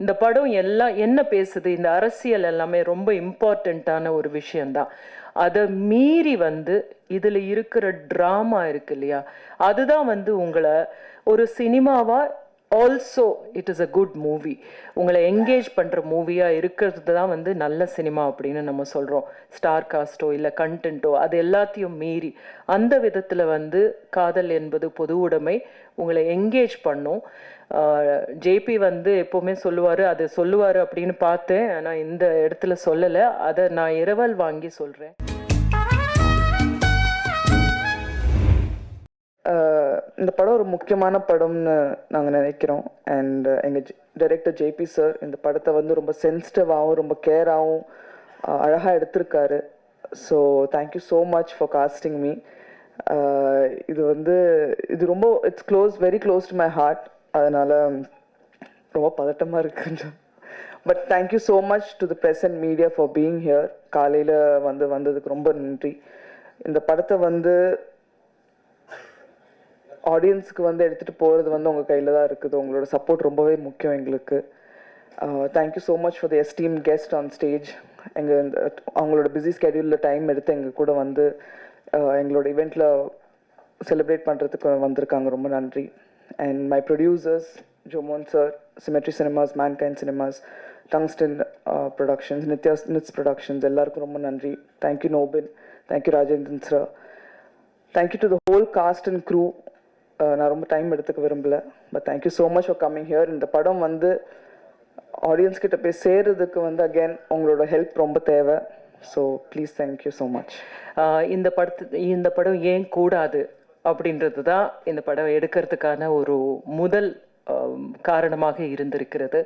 இந்த படம் எல்லாம் என்ன பேசுது? இந்த அரசியல் எல்லாமே ரொம்ப இம்பார்ட்டண்ட்டான ஒரு விஷயம்தான். அதை மீறி வந்து இதில் இருக்கிற ட்ராமா இருக்கு இல்லையா? அதுதான் வந்து உங்களை ஒரு சினிமாவாக also it is a good movie உங்களை என்கேஜ் பண்ணுற மூவியாக இருக்கிறது தான் வந்து நல்ல சினிமா அப்படின்னு நம்ம சொல்கிறோம் ஸ்டார் காஸ்ட்டோ இல்லை கண்டென்ட்டோ அது எல்லாத்தையும் மீறி. அந்த விதத்தில் வந்து காதல் என்பது பொது உடைமை. உங்களை என்கேஜ் பண்ணும். ஜேபி வந்து எப்போவுமே சொல்லுவார் அது சொல்லுவார் அப்படின்னு பார்த்தேன். ஆனால் இந்த இடத்துல சொல்லலை. அதை நான் இரவல் வாங்கி சொல்கிறேன் இந்த படம் ஒரு முக்கியமான படம்னு நாங்கள் நினைக்கிறோம். அண்ட் எங்கள் டைரக்டர் ஜேபி சார் இந்த படத்தை வந்து ரொம்ப சென்சிட்டிவாகவும் ரொம்ப கேராகவும் அழகாக எடுத்திருக்காரு. So thank you so much for casting me இது வந்து இது ரொம்ப it's close very close to my heart அதனால் ரொம்ப பதட்டமாக இருக்கு but thank you so much to the present media for being here காலையில் வந்து வந்ததுக்கு ரொம்ப நன்றி. இந்த படத்தை வந்து ஆடியன்ஸுக்கு வந்து எடுத்துகிட்டு போகிறது வந்து உங்கள் கையில் தான் இருக்குது. உங்களோட சப்போர்ட் ரொம்பவே முக்கியம் எங்களுக்கு. Thank you so much for the esteem guest on stage எங்கள் இந்த அவங்களோட பிஸி ஸ்கெடியூலில் டைம் எடுத்து எங்கள் கூட வந்து uh, எங்களோட இவெண்ட்டில் செலிப்ரேட் பண்ணுறதுக்கு வந்திருக்காங்க. ரொம்ப நன்றி. And my producers Jomon sir Symmetry Cinemas Mankind Cinemas Tungsten Productions Nithya Nits Productions எல்லாருக்கும் ரொம்ப நன்றி. Thank you Nobin thank you Rajendran sir thank you to the whole cast and crew நான் ரொம்ப டைம் எடுத்துக்க விரும்பல. But thank you so much for coming here இந்த படம் வந்து ஆடியன்ஸ் கிட்ட போய் சேர்றதுக்கு வந்து அகைன் உங்களோட ஹெல்ப் ரொம்ப தேவை. So please thank you so much இந்த படத்து இந்த படம் ஏன் கூடாது? அப்படின்றது தான் இந்த படம் எடுக்கிறதுக்கான ஒரு முதல் காரணமாக இருந்திருக்கிறது.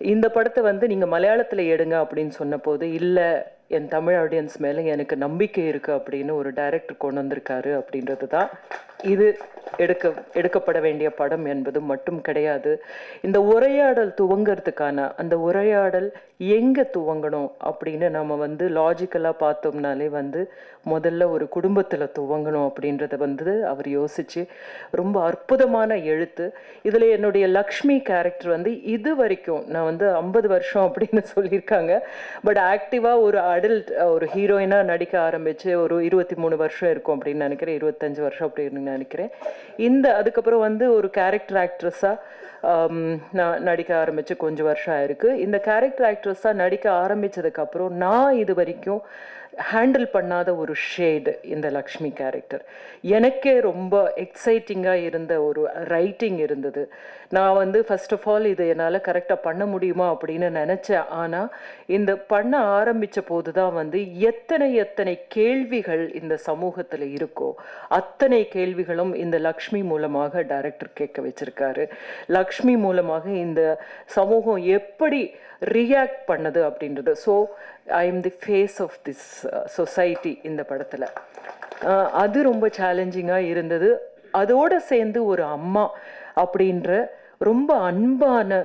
இந்த படத்தை வந்து நீங்கள் மலையாளத்தில் எடுங்க அப்படின்னு சொன்னபோது இல்லை என் தமிழ் ஆடியன்ஸ் மேலே எனக்கு நம்பிக்கை இருக்குது அப்படின்னு ஒரு டைரக்டர் கொண்டு வந்திருக்காரு அப்படின்றது தான். இது எடுக்க எடுக்கப்பட வேண்டிய படம் என்பது மட்டும் கிடையாது. இந்த உரையாடல் துவங்கிறதுக்கான அந்த உரையாடல் எங்கே துவங்கணும் அப்படின்னு நம்ம வந்து லாஜிக்கலாக பார்த்தோம்னாலே வந்து முதல்ல ஒரு குடும்பத்தில் துவங்கணும் அப்படின்றத வந்து அவர் யோசிச்சு ரொம்ப அற்புதமான எழுத்து. இதில் என்னுடைய லக்ஷ்மி கேரக்டர் வந்து இது வரைக்கும் நான் வந்து ஐம்பது வருஷம் அப்படின்னு சொல்லியிருக்காங்க. பட் ஆக்டிவாக ஒரு அடல்ட் ஒரு ஹீரோயினாக நடிக்க ஆரம்பித்து ஒரு இருபத்தி மூணு வருஷம் இருக்கும் அப்படின்னு நினைக்கிறேன். இருபத்தஞ்சு வருஷம் அப்படின்னு நினைக்கிறேன். இந்த அதுக்கப்புறம் வந்து ஒரு கேரக்டர் ஆக்ட்ரஸாக நான் நடிக்க ஆரம்பித்து கொஞ்சம் வருஷம் ஆயிருக்கு. இந்த கேரக்டர் ஆக்ட்ரஸாக நடிக்க ஆரம்பித்ததுக்கப்புறம் நான் இது வரைக்கும் ஹேண்டில் பண்ணாத ஒரு ஷேடு இந்த லக்ஷ்மி கேரக்டர் எனக்கே ரொம்ப எக்ஸைட்டிங்காக இருந்த ஒரு ரைட்டிங் இருந்தது. நான் வந்து ஃபர்ஸ்ட் ஆஃப் ஆல் இது என்னால் கரெக்டாக பண்ண முடியுமா அப்படின்னு நினச்சேன். ஆனால் இந்த பண்ண ஆரம்பித்த போது தான் வந்து எத்தனை எத்தனை கேள்விகள் இந்த சமூகத்தில் இருக்கோ அத்தனை கேள்விகளும் இந்த லக்ஷ்மி மூலமாக டைரக்டர் கேட்க வச்சிருக்காரு. லக்ஷ்மி மூலமாக இந்த சமூகம் எப்படி ரியாக்ட் பண்ணுது அப்படின்றது. So I am the face of this society இந்த படத்தில். அது ரொம்ப சேலஞ்சிங்காக இருந்தது. அதோட சேர்ந்து ஒரு அம்மா அப்படின்ற ரொம்ப அன்பான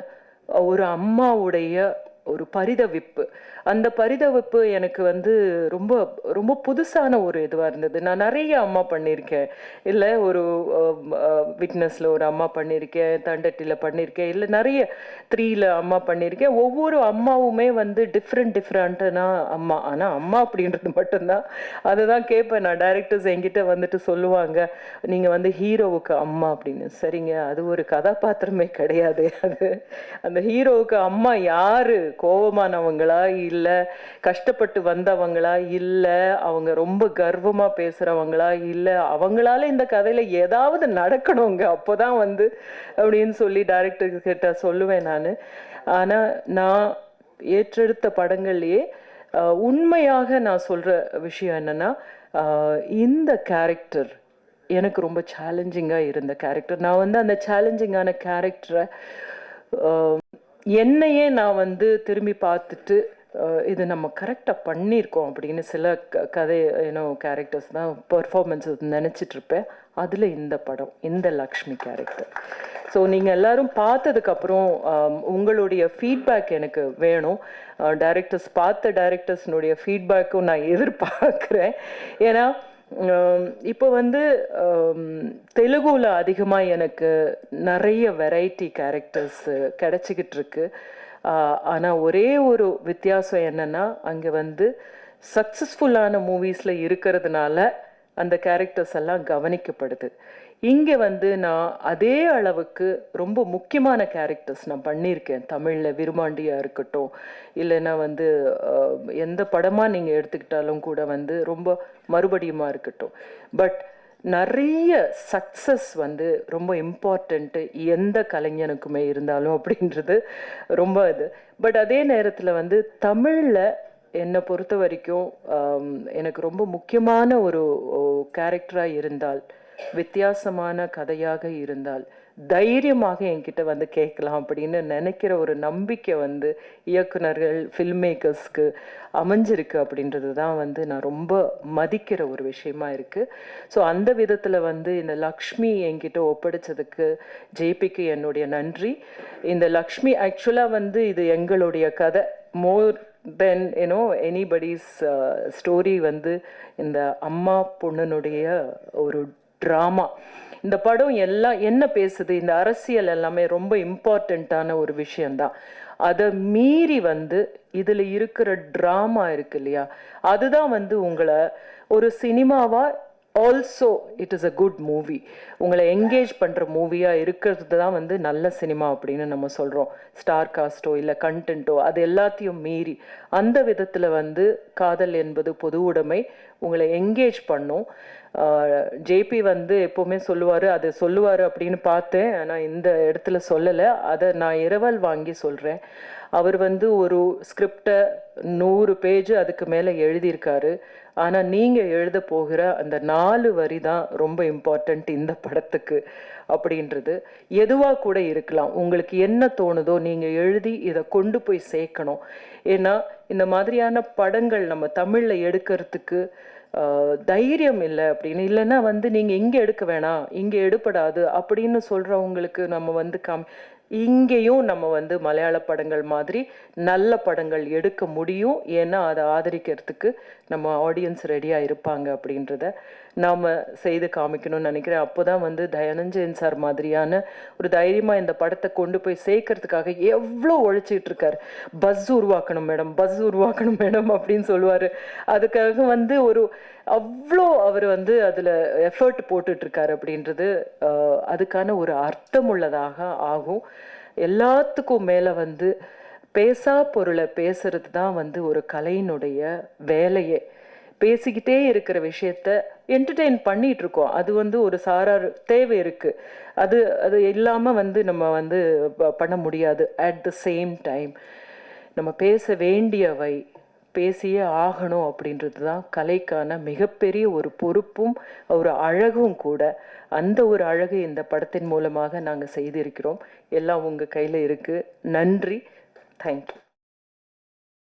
ஒரு அம்மாவுடைய ஒரு பரிதவிப்பு. அந்த பரிதவிப்பு எனக்கு வந்து ரொம்ப ரொம்ப புதுசான ஒரு இதுவாக இருந்தது. நான் நிறைய அம்மா பண்ணியிருக்கேன். இல்லை ஒரு விட்னஸில் ஒரு அம்மா பண்ணியிருக்கேன் தண்டட்டியில் பண்ணியிருக்கேன். இல்லை நிறைய த்ரீல அம்மா பண்ணியிருக்கேன். ஒவ்வொரு அம்மாவுமே வந்து டிஃப்ரெண்ட் டிஃப்ரெண்ட்டுனா அம்மா. ஆனால் அம்மா அப்படின்றது மட்டும்தான். அதை தான் கேட்பேன். நான் டைரக்டர்ஸ் என்கிட்ட வந்துட்டு சொல்லுவாங்க நீங்கள் வந்து ஹீரோவுக்கு அம்மா அப்படின்னு. சரிங்க அது ஒரு கதாபாத்திரமே கிடையாது. அது அந்த ஹீரோவுக்கு அம்மா யாரு? கோபமானவங்களா இல்லை கஷ்டப்பட்டு வந்தவங்களா இல்லை அவங்க ரொம்ப கர்வமா பேசுறவங்களா இல்லை அவங்களால இந்த கதையில ஏதாவது நடக்கணுங்க. அப்போதான் வந்து அப்படின்னு சொல்லி டைரக்டர் கிட்ட சொல்லுவேன் நான். ஆனா நான் ஏற்றெடுத்த படங்கள்லேயே உண்மையாக நான் சொல்ற விஷயம் என்னன்னா இந்த கேரக்டர் எனக்கு ரொம்ப சேலஞ்சிங்காக இருந்த கேரக்டர் நான் வந்து அந்த சேலஞ்சிங்கான கேரக்டரை என்னையே நான் வந்து திரும்பி பார்த்துட்டு இது நம்ம கரெக்டாக பண்ணியிருக்கோம் அப்படின்னு சில க கதை ஏன்னோ கேரக்டர்ஸ் தான் பர்ஃபார்மன்ஸஸ் நினச்சிட்டு இருப்பேன் அதில் இந்த படம் இந்த லக்ஷ்மி கேரக்டர் ஸோ நீங்கள் எல்லாரும் பார்த்ததுக்கப்புறம் உங்களுடைய ஃபீட்பேக் எனக்கு வேணும். டைரக்டர்ஸ் பார்த்த டைரக்டர்ஸ்னுடைய ஃபீட்பேக்கும் நான் எதிர்பார்க்குறேன். ஏன்னா இப்போ வந்து ஆம், தெலுங்குல அதிகமாக எனக்கு நிறைய வெரைட்டி கேரக்டர்ஸ் கிடச்சிக்கிட்டு இருக்குது ஆனால் ஒரே ஒரு வித்தியாசம் என்னென்னா அங்கே வந்து சக்ஸஸ்ஃபுல்லான மூவிஸில் இருக்கிறதுனால அந்த கேரக்டர்ஸ் எல்லாம் கவனிக்கப்படுது. இங்கே வந்து நான் அதே அளவுக்கு ரொம்ப முக்கியமான கேரக்டர்ஸ் நான் பண்ணியிருக்கேன். தமிழில் விருமாண்டியாக இருக்கட்டும் இல்லைன்னா வந்து எந்த படமாக நீங்கள் எடுத்துக்கிட்டாலும் கூட வந்து ரொம்ப மறுபடியுமா இருக்கட்டும். பட் நிறைய சக்ஸஸ் வந்து ரொம்ப இம்பார்ட்டண்ட்டு எந்த கலைஞனுக்குமே இருந்தாலும் அப்படின்றது ரொம்ப இது. பட் அதே நேரத்தில் வந்து தமிழில் என்னை பொறுத்த வரைக்கும் எனக்கு ரொம்ப முக்கியமான ஒரு கேரக்டராக இருந்தால் வித்தியாசமான கதையாக இருந்தால் தைரியமாக என்கிட்ட வந்து கேட்கலாம் அப்படின்னு நினைக்கிற ஒரு நம்பிக்கை வந்து இயக்குனர்கள் ஃபில்ம் மேக்கர்ஸ்க்கு அமைஞ்சிருக்கு அப்படின்றது தான் வந்து நான் ரொம்ப மதிக்கிற ஒரு விஷயமா இருக்குது ஸோ அந்த விதத்தில் வந்து இந்த லக்ஷ்மி என்கிட்ட ஒப்படைச்சதுக்கு ஜேபிக்கு என்னுடைய நன்றி. இந்த லக்ஷ்மி ஆக்சுவலாக வந்து இது எங்களுடைய கதை. More than you know anybody's story வந்து இந்த அம்மா பொண்ணுனுடைய ஒரு ட்ராமா இந்த படம் எல்லாம் என்ன பேசுது? இந்த அரசியல் எல்லாமே ரொம்ப இம்பார்ட்டண்ட்டான ஒரு விஷயம்தான். அதை மீறி வந்து இதில் இருக்கிற ட்ராமா இருக்கு இல்லையா? அதுதான் வந்து உங்களை ஒரு சினிமாவாக also it is a good movie உங்களை என்கேஜ் பண்ணுற மூவியாக இருக்கிறது தான் வந்து நல்ல சினிமா அப்படின்னு நம்ம சொல்கிறோம் ஸ்டார் காஸ்ட்டோ இல்லை கண்டென்ட்டோ அது எல்லாத்தையும் மீறி. அந்த விதத்தில் வந்து காதல் என்பது பொது உடைமை. உங்களை என்கேஜ் பண்ணும். ஜேபி வந்து எப்போவுமே சொல்லுவார் அதை சொல்லுவார் அப்படின்னு பார்த்தேன். ஆனால் இந்த இடத்துல சொல்லலை. அதை நான் இரவல் வாங்கி சொல்கிறேன் அவர் வந்து ஒரு ஸ்கிரிப்டை நூறு பேஜ் அதுக்கு மேலே எழுதியிருக்காரு. ஆனால் நீங்கள் எழுத போகிற அந்த நாலு வரி தான் ரொம்ப இம்பார்ட்டண்ட் இந்த படத்துக்கு அப்படின்றது. எதுவாக கூட இருக்கலாம். உங்களுக்கு என்ன தோணுதோ நீங்கள் எழுதி இதை கொண்டு போய் சேர்க்கணும். ஏன்னா இந்த மாதிரியான படங்கள் நம்ம தமிழில் எடுக்கிறதுக்கு தைரியம் இல்லை அப்படின்னு. இல்லைன்னா வந்து நீங்கள் இங்கே எடுக்க வேணாம் இங்கே எடுப்படாது அப்படின்னு சொல்கிறவங்களுக்கு நம்ம வந்து கம் இங்கேயும் நம்ம வந்து மலையாள படங்கள் மாதிரி நல்ல படங்கள் எடுக்க முடியும். ஏன்னா அதை ஆதரிக்கிறதுக்கு நம்ம ஆடியன்ஸ் ரெடியாக இருப்பாங்க அப்படின்றத நாம் செய்து காமிக்கணும்னு நினைக்கிறேன். அப்போ தான் வந்து தயானஞ்சயன் சார் மாதிரியான ஒரு தைரியமாக இந்த படத்தை கொண்டு போய் சேர்க்கறதுக்காக எவ்வளோ உழைச்சிட்டு இருக்கார். பஸ் உருவாக்கணும் மேடம் பஸ் உருவாக்கணும் மேடம் அப்படின்னு சொல்லுவார். அதுக்காக வந்து ஒரு அவ்வளோ அவர் வந்து அதில் எஃபர்ட் போட்டுட்ருக்கார் அப்படின்றது அதுக்கான ஒரு அர்த்தமுள்ளதாக ஆகும். எல்லாத்துக்கும் மேலே வந்து பேசா பொருளை பேசுறது தான் வந்து ஒரு கலையினுடைய வேலையே. பேசிக்கிட்டே இருக்கிற விஷயத்த என்டர்டெயின் பண்ணிட்டு இருக்கோம் அது வந்து ஒரு சாரார் தேவை இருக்கு. அது அது இல்லாமல் வந்து நம்ம வந்து ப- பண்ண முடியாது. அட் த சேம் டைம் நம்ம பேச வேண்டியவை பேசியே ஆகணும் அப்படின்றது தான் கலைக்கான மிகப்பெரிய ஒரு பொறுப்பும் ஒரு அழகும் கூட. அந்த ஒரு அழகு இந்த படத்தின் மூலமாக நாங்கள் செய்திருக்கிறோம். எல்லாம் உங்கள் கையில் இருக்குது நன்றி. தேங்க்யூ